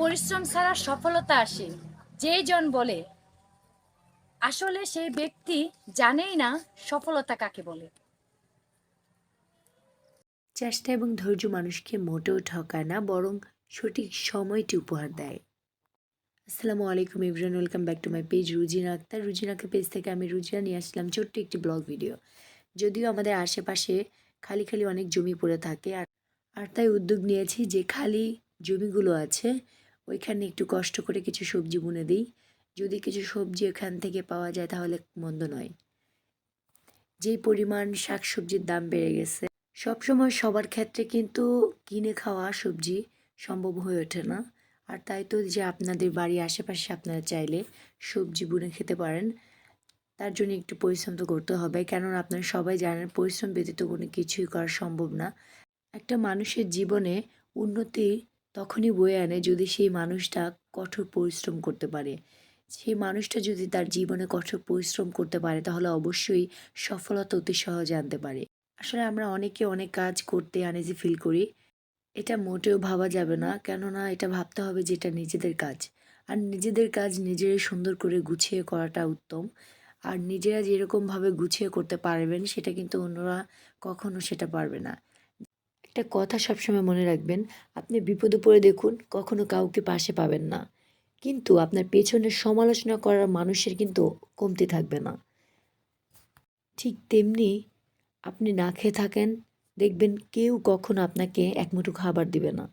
পরিশ্রম ছাড়া সফলতা আসে। যেই জন বলে, আসলে সেই ব্যক্তি জানেই না সফলতা কাকে বলে। চেষ্টা এবং ধৈর্য মানুষকে মোটেও ঠকায় না, বরং সঠিক সময়টি উপহার দেয়। আসসালামু আলাইকুম ইবরান welcome back to my page Rujina Akter. রুজিনাকে page থেকে আমি রুজিনা নিয়ে আসলাম ছোট্ট একটি ব্লগ ভিডিও যদিও আমাদের আশেপাশে খালি খালি অনেক জমি পড়ে থাকে, আর আর তাই উদ্যোগ নিয়েছি যে খালি জমিগুলো আছে ওইখানে একটু কষ্ট করে কিছু সবজি বুনে দিই। যদি কিছু সবজি এখান থেকে পাওয়া যায় তাহলে মন্দ নয়। যেই পরিমাণ শাকসবজির দাম বেড়ে গেছে, সবসময় সবার ক্ষেত্রে কিন্তু কিনে খাওয়া সবজি সম্ভব হয়ে ওঠে না। আর তাই তো যে আপনাদের বাড়ির আশেপাশে আপনারা চাইলে সবজি বুনে খেতে পারেন, তার জন্য একটু পরিশ্রম তো করতে হবে। কেননা আপনারা সবাই জানেন পরিশ্রম ব্যতীত কোনো কিছুই করা সম্ভব না। একটা মানুষের জীবনে উন্নতি তখনই বয়ে আনে যদি সেই মানুষটা কঠোর পরিশ্রম করতে পারে। সেই মানুষটা যদি তার জীবনে কঠোর পরিশ্রম করতে পারে, তাহলে অবশ্যই সফলতা অতি সহজে আনতে পারে। আসলে আমরা অনেকে অনেক কাজ করতে আনেজি ফিল করি। এটা মোটেও ভাবা যাবে না, কেননা এটা ভাবতে হবে যে এটা নিজেদের কাজ। আর নিজেদের কাজ নিজেরাই সুন্দর করে গুছিয়ে করাটা উত্তম। আর নিজেরা যেরকমভাবে গুছিয়ে করতে পারবেন, সেটা কিন্তু অন্যরা কখনো সেটা পারবে না। একটা কথা সবসময় মনে রাখবেন, আপনি বিপদে পড়ে দেখুন, কখনো কাউকে পাশে পাবেন না। কিন্তু আপনার পেছনে সমালোচনা করার মানুষের কিন্তু কমতি থাকবে না। ঠিক তেমনি আপনি না খেয়ে থাকেন, দেখবেন কেউ কখনো আপনাকে এক মুঠো খাবার দিবে না।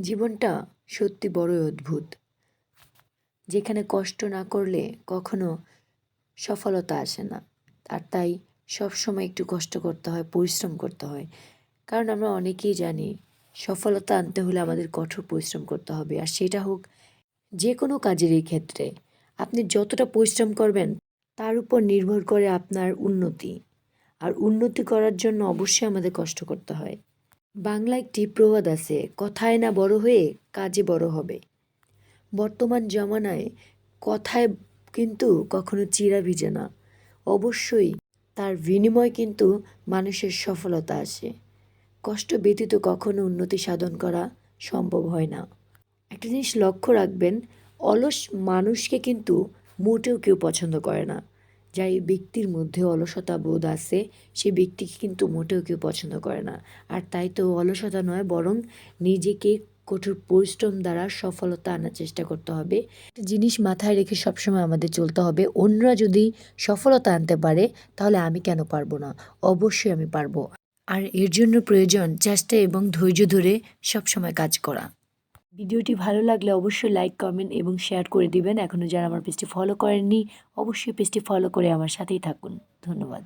জীবনটা সত্যি বড়ই অদ্ভুত। যেখানে কষ্ট না করলে কখনো সফলতা আসে না। আর তাই সবসময় একটু কষ্ট করতে হয়, পরিশ্রম করতে হয়। কারণ আমরা অনেকেই জানি সফলতা আনতে হলে আমাদের কঠোর পরিশ্রম করতে হবে। আর সেটা হোক যে কোনো কাজের এই ক্ষেত্রে আপনি যতটা পরিশ্রম করবেন তার উপর নির্ভর করে আপনার উন্নতি। আর উন্নতি করার জন্য অবশ্যই আমাদের কষ্ট করতে হয়। বাংলা একটি প্রবাদ আছে, কথায় না বড় হয়ে কাজে বড় হবে। বর্তমান জমানায় কথায় কিন্তু কখনো চিরা ভিজে না। অবশ্যই তার বিনিময় কিন্তু মানুষের সফলতা আসে। কষ্ট ব্যতীত কখনো উন্নতি সাধন করা সম্ভব হয় না। একটা জিনিস লক্ষ্য রাখবেন, অলস মানুষকে কিন্তু মোটেও কেউ পছন্দ করে না। যাই ব্যক্তির মধ্যে অলসতা বোধ আছে, সে ব্যক্তিকে কিন্তু মোটেও কেউ পছন্দ করে না। আর তাই তো অলসতা নয়, বরং নিজেকে কঠোর পরিশ্রম দ্বারা সফলতা আনার চেষ্টা করতে হবে। একটা জিনিস মাথায় রেখে সবসময় আমাদের চলতে হবে, অন্যরা যদি সফলতা আনতে পারে, তাহলে আমি কেন পারব না? অবশ্যই আমি পারব। আর এর জন্য প্রয়োজন চেষ্টা এবং ধৈর্য ধরে সবসময় কাজ করা। ভিডিওটি ভালো লাগলে অবশ্যই লাইক কমেন্ট এবং শেয়ার করে দিবেন। এখনও যারা আমার পেজটি ফলো করেননি, অবশ্যই পেজটি ফলো করে আমার সাথেই থাকুন। ধন্যবাদ।